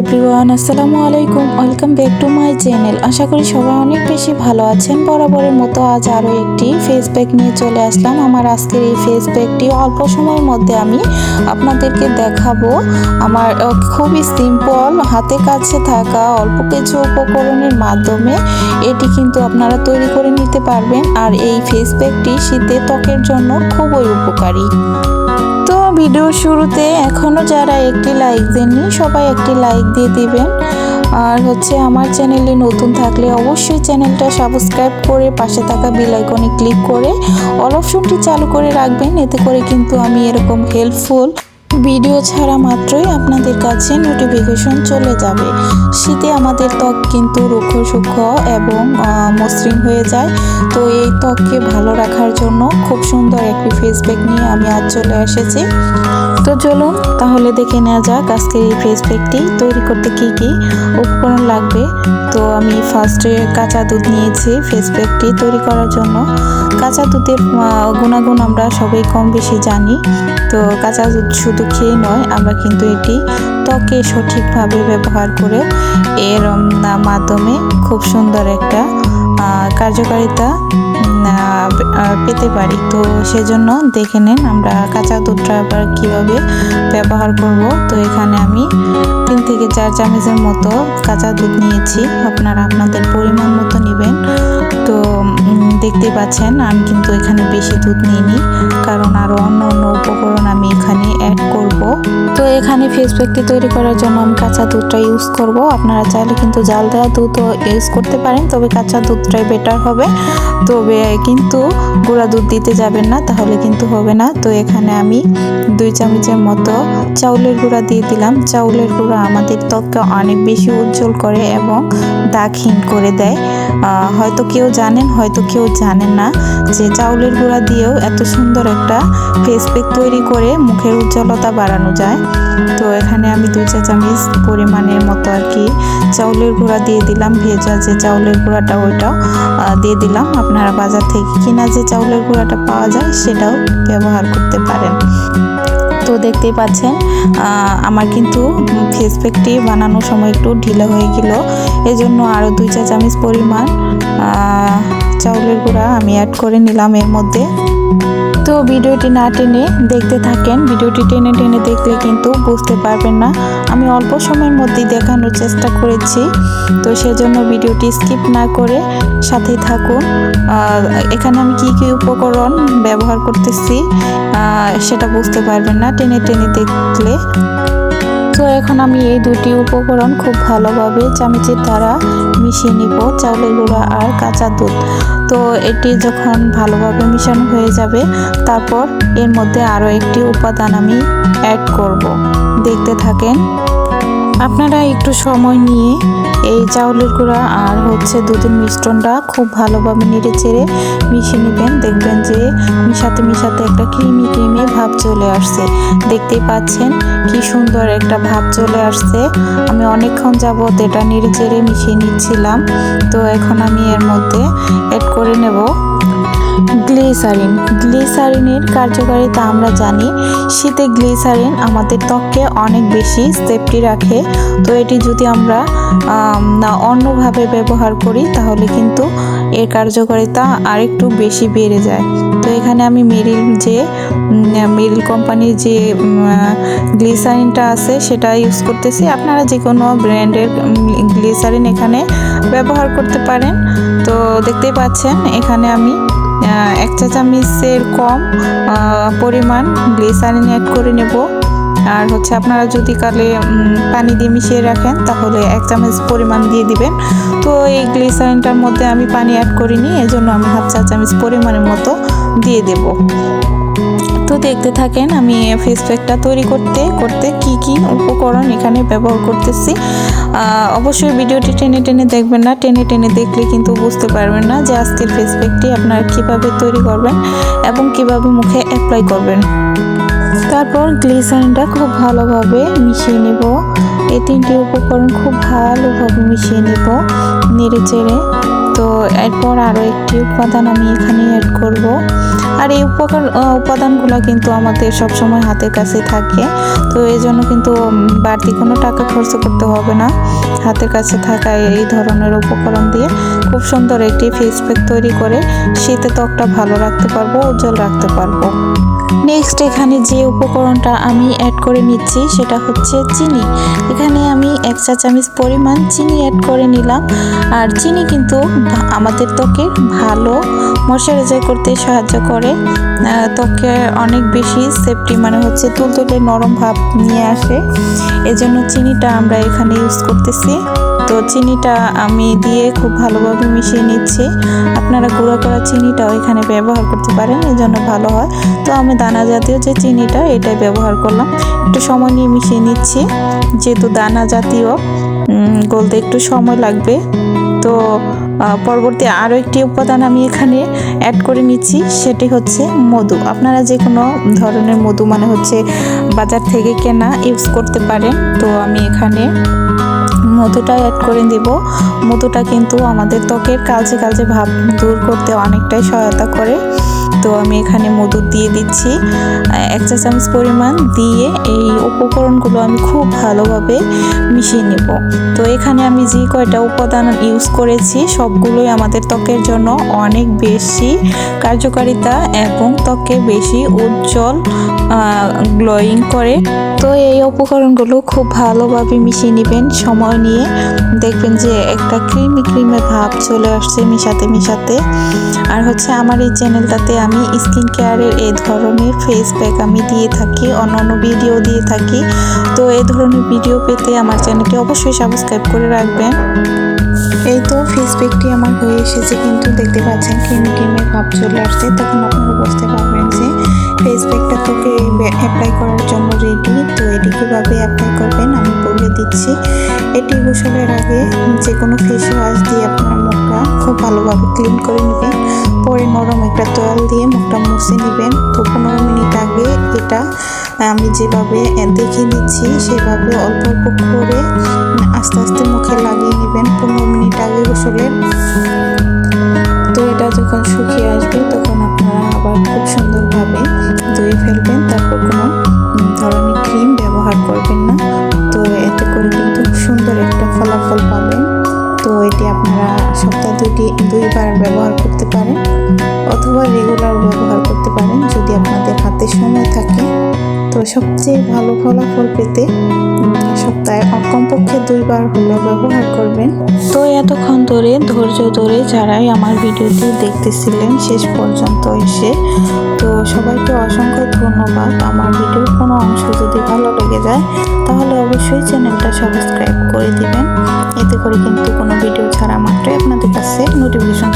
Everyone আসসালামু আলাইকুম। Welcome back to my channel আশা করি সবাই অনেক বেশি ভালো আছেন। বরাবরের মতো আজ আরও একটি ফেস প্যাক নিয়ে চলে আসলাম। আমার আজকের এই ফেস প্যাকটি অল্প সময়ের মধ্যে আমি আপনাদেরকে দেখাবো। আমার খুবই সিম্পল হাতে কাছে থাকা, অল্প কিছু উপকরণের মাধ্যমে। এটি কিন্তু আপনারা তৈরি করে নিতে পারবেন। আর এই ফেস প্যাকটি শীতে ত্বকের জন্য খুবই উপকারী। ভিডিও শুরুতে এখনও যারা একটি লাইক দেননি, সবাই একটি লাইক দিয়ে দিবেন। আর হচ্ছে আমার চ্যানেলে নতুন থাকলে অবশ্যই চ্যানেলটা সাবস্ক্রাইব করে পাশে থাকা বেল আইকনে ক্লিক করে অল অপশনটি চালু করে রাখবেন। এতে করে কিন্তু আমি এরকম হেল্পফুল ভিডিও ছাড়া মাত্রই আপনাদের কাছে নোটিফিকেশন চলে যাবে। শীতে আমাদের ত্বক কিন্তু রুক্ষ সূক্ষ্ম এবং মসৃণ হয়ে যায়। তো এই ত্বককে ভালো রাখার জন্য খুব সুন্দর একটি ফেস প্যাক নিয়ে আমি আজ চলে এসেছি। তো চলুন, তাহলে দেখে নেওয়া যাক আজকে এই ফেস প্যাকটি তৈরি করতে কি কি উপকরণ লাগবে। তো আমি ফার্স্টে কাঁচা দুধ নিয়েছি ফেস প্যাকটি তৈরি করার জন্য। কাঁচা দুধের গুণাগুণ আমরা সবাই কম বেশি জানি। তো কাঁচা দুধ শুধু খেয়ে নয়, আমরা কিন্তু এটি ত্বকে সঠিকভাবে ব্যবহার করে এর মাধ্যমে খুব সুন্দর একটা কার্যকারিতা পেতে পারি। তো সেজন্য দেখে নেন আমরা কাঁচা দুধটা আবার কীভাবে ব্যবহার করব। তো এখানে আমি তিন থেকে চার চামচের মতো কাঁচা দুধ নিয়েছি। আপনারা আপনাদের পরিমাণ মতো নেবেন। তো দেখতে পাচ্ছেন আমি কিন্তু এখানে বেশি দুধ নিইনি, কারণ আরও অন্য অন্য উপকরণ আমি এখানে অ্যাড করব। তো এখানে ফেস প্যাকটি তৈরি করার জন্য আমি কাঁচা দুধটা ইউজ করব। আপনারা চাইলে কিন্তু জাল দেওয়া দুধও ইউজ করতে পারেন, তবে কাঁচা দুধটাই বেটার হবে। তবে কিন্তু গুঁড়া দুধ দিতে যাবেন না, তাহলে কিন্তু হবে না। তো এখানে আমি দুই চামচের মতো চাউলের গুঁড়া দিয়ে দিলাম। চাউলের গুঁড়া আমাদের ত্বককে অনেক বেশি উজ্জ্বল করে এবং দাগহীন করে দেয়। হয়তো কেউ জানেন, হয়তো কেউ জানেন না যে চাউলের গুঁড়া দিয়েও এত সুন্দর একটা ফেস প্যাক তৈরি করে মুখের উজ্জ্বলতা বাড়ানো যায়। তো এখানে আমি দুই চা চামচ পরিমাণের মতো আর কি চাউলের গুঁড়া দিয়ে দিলাম, ভেজা যে চাউলের গুঁড়াটা ওইটাও দিয়ে দিলাম। আপনারা বাজার থেকে কিনা যে চাউলের গুঁড়াটা পাওয়া যায়, সেটাও ব্যবহার করতে পারেন। তো দেখতেই পাচ্ছেন আমার কিন্তু ফেস প্যাকটি বানানোর সময় একটু ঢিলা হয়ে গেল। এজন্য আরও দুই চা চামচ পরিমাণ চাউলের গুঁড়া আমি অ্যাড করে নিলাম এর মধ্যে। তো ভিডিওটি না টেনে দেখতে থাকেন, ভিডিওটি টেনে টেনে দেখলে কিন্তু বুঝতে পারবেন না। আমি অল্প সময়ের মধ্যেই দেখানোর চেষ্টা করেছি, তো সেজন্য ভিডিওটি স্কিপ না করে সাথে থাকুন। এখানে আমি কি কি উপকরণ ব্যবহার করতেছি সেটা বুঝতে পারবেন না। টেনে টেনে দেখলে এখন আমি এই দুটি উপকরণ খুব ভালোভাবে চামচের দ্বারা মিশিয়ে নিব। চাউলের গুঁড়া আর কাঁচা দুধ। তো এটি যখন ভালোভাবে মিশানো হয়ে যাবে, তারপর এর মধ্যে আরও একটি উপাদান আমি অ্যাড করব। দেখতে থাকেন আপনারা একটু সময় নিয়ে এই চাউলের গুঁড়া আর হচ্ছে দুধের মিশ্রণটা খুব ভালোভাবে নেড়ে চেড়ে মিশিয়ে নেবেন। দেখবেন যে মিশাতে মিশাতে একটা ক্রিমি ক্রিমি ভাব চলে আসছে। দেখতেই পাচ্ছেন কি সুন্দর একটা ভাব চলে আসছে। আমি অনেকক্ষণ যাবত এটা নেড়ে চেড়ে মিশিয়ে নিচ্ছিলাম। তো এখন আমি এর মধ্যে অ্যাড করে নেব। গ্লিসারিন। গ্লিসারিনের কার্যকারিতা আমরা জানি, শীতে গ্লিসারিন আমাদের ত্বককে অনেক বেশি সেফটি রাখে। তো এটি যদি আমরা অন্যভাবে ব্যবহার করি, তাহলে কিন্তু এর কার্যকারিতা আরেকটু বেশি বেড়ে যায়। তো এখানে আমি মেরিল যে মেরিল কোম্পানির যে গ্লিসারিনটা আছে, সেটা ইউজ করতেছি। আপনারা যে কোনো ব্র্যান্ডের গ্লিসারিন এখানে ব্যবহার করতে পারেন। তো দেখতেই পাচ্ছেন, এখানে আমি এক চা চামচের কম পরিমাণ গ্লিসারিন অ্যাড করে নেব। আর হচ্ছে আপনারা যদি কালে পানি দিয়ে মিশিয়ে রাখেন, তাহলে এক চামচ পরিমাণ দিয়ে দিবেন। তো এই গ্লিসারিনটার মধ্যে আমি পানি অ্যাড করিনি, এজন্য আমি হাফ চা চামচ পরিমাণের মতো দিয়ে দেব। তো দেখতে থাকেন আমি ফেস প্যাকটা তৈরি করতে করতে কি কি উপকরণ এখানে ব্যবহার করতেছি। অবশ্যই ভিডিওটি টেনে টেনে দেখবেন না, টেনে টেনে দেখলে কিন্তু বুঝতে পারবেন না যে আজকের ফেস প্যাকটি আপনারা কীভাবে তৈরি করবেন এবং কীভাবে মুখে অ্যাপ্লাই করবেন। তারপর গ্লিসারিনটা খুব ভালোভাবে মিশিয়ে নেব। এই তিনটি উপকরণ খুব ভালোভাবে মিশিয়ে নেব নেড়ে চেড়ে। তো এরপর আরও একটি উপাদান আমি এখানে অ্যাড করব। আর এই উপকরণ উপাদানগুলো কিন্তু আমাদের সবসময় হাতের কাছে থাকে। তো এই জন্য কিন্তু বাড়তি কোনো টাকা খরচ করতে হবে না। হাতের কাছে থাকা এই ধরনের উপকরণ দিয়ে খুব সুন্দর একটি ফেস প্যাক তৈরি করে শীতে ত্বকটা ভালো রাখতে পারব, উজ্জ্বল রাখতে পারব। নেক্সট এখানে যে উপকরণটা আমি অ্যাড করে নিচ্ছি, সেটা হচ্ছে চিনি। এখানে আমি এক চা চামচ পরিমাণ চিনি অ্যাড করে নিলাম। আর চিনি কিন্তু আমাদের ত্বকের ভালো ময়শ্চারাইজার করতে সাহায্য করে। ত্বকে অনেক বেশি সেফটি মানে হচ্ছে তুলতুলে নরম ভাব নিয়ে আসে। এজন্য চিনিটা আমরা এখানে ইউজ করতেছি। তো চিনিটা আমি দিয়ে খুব ভালোভাবে মিশিয়ে নিচ্ছি। আপনারা গুঁড়া করা চিনিটাও এখানে ব্যবহার করতে পারেন, এই জন্য ভালো হয়। তো আমি দানা জাতীয় যে চিনিটা, এটাই ব্যবহার করলাম। একটু সময় নিয়ে মিশিয়ে নিচ্ছি। যেহেতু দানা জাতীয় গলতে একটু সময় লাগবে। তো পরবর্তী আরও একটি উপাদান আমি এখানে অ্যাড করে নিচ্ছি, সেটি হচ্ছে মধু। আপনারা যে কোনো ধরনের মধু মানে হচ্ছে বাজার থেকে কেনা ইউজ করতে পারেন। তো আমি এখানে মধুটা অ্যাড করে দিব। মধুটা কিন্তু আমাদের ত্বকের কালচে কালচে ভাব দূর করতে অনেকটাই সহায়তা করে। তো আমি এখানে মধু দিয়ে দিচ্ছি। এক চা চামচ পরিমাণ দিয়ে এই উপকরণগুলো আমি খুব ভালোভাবে মিশিয়ে নেব। তো এখানে আমি যে কয়টা উপাদান ইউজ করেছি, সবগুলোই আমাদের ত্বকের জন্য অনেক বেশি কার্যকারিতা এবং ত্বকে বেশি উজ্জ্বল গ্লোয়িং করে। তো এই উপকরণগুলো খুব ভালোভাবে মিশিয়ে নেবেন। সময় নিয়ে দেখবেন যে একটা ক্রিমি ক্রিমে ভাব চলে আসছে মিশাতে মিশাতে। আর হচ্ছে আমার এই চ্যানেলটাতে আমি স্কিন কেয়ারের এই ধরনের ফেস প্যাক আমি দিয়ে থাকি, অন্যান্য ভিডিও দিয়ে থাকি। তো এই ধরনের ভিডিও পেতে আমার চ্যানেলটি অবশ্যই সাবস্ক্রাইব করে রাখবেন। এই তো ফেস প্যাকটি আমার হয়ে এসেছে, কিন্তু দেখতে পাচ্ছেন ক্রিমি ক্রিমে ভাব চলে আসছে, তখন আপনারা বুঝতে পারবেন যে ফেস প্যাকটা তোকে অ্যাপ্লাই করার জন্য রেডি তো এটি কীভাবে অ্যাপ্লাই করবেন আমি বলে দিচ্ছি। এটি গোসলের আগে যে কোনো ফেস ওয়াশ দিয়ে আপনার মুখটা খুব ভালোভাবে ক্লিন করে নেবেন। পরে নরম একটা তয়াল দিয়ে মুখটা মুছে নেবেন। তো পনেরো মিনিট আগে এটা আমি যেভাবে দেখিয়ে দিচ্ছি, সেভাবে অল্প অল্প করে আস্তে আস্তে মুখে লাগিয়ে নেবেন। পনেরো মিনিট আগে গোসলের তো এটা যখন শুকিয়ে আসবে, তখন আপনারা আবার খুব সুন্দরভাবে ধুয়ে ফেলবেন। তারপর কোনো ধরনের ক্রিম ব্যবহার করবেন না। তো এতে করে কিন্তু সুন্দর একটা ফলাফল পাবেন। তো এটি আপনারা সপ্তাহে দুটি, দুইবার ব্যবহার করতে অথবা রেগুলার ব্যবহার করতে পারেন যদি আপনাদের হাতে সময় থাকে। তো সবচেয়ে ভালো ফলাফল পেতে সপ্তাহে কমপক্ষে দুইবার হলেও ব্যবহার করবেন। তো এতক্ষণ ধরে, ধৈর্য ধরে যারাই আমার ভিডিওটি দেখতেছিলেন শেষ পর্যন্ত এসে, তো সবাইকে অসংখ্য ধন্যবাদ। আমার ভিডিওর কোনো অংশ যদি ভালো লেগে যায়, তাহলে অবশ্যই চ্যানেলটা সাবস্ক্রাইব করে দিবেন। এতে করে কিন্তু কোনো ভিডিও ছাড়া মাত্রই আপনাদের কাছে নোটিফিকেশন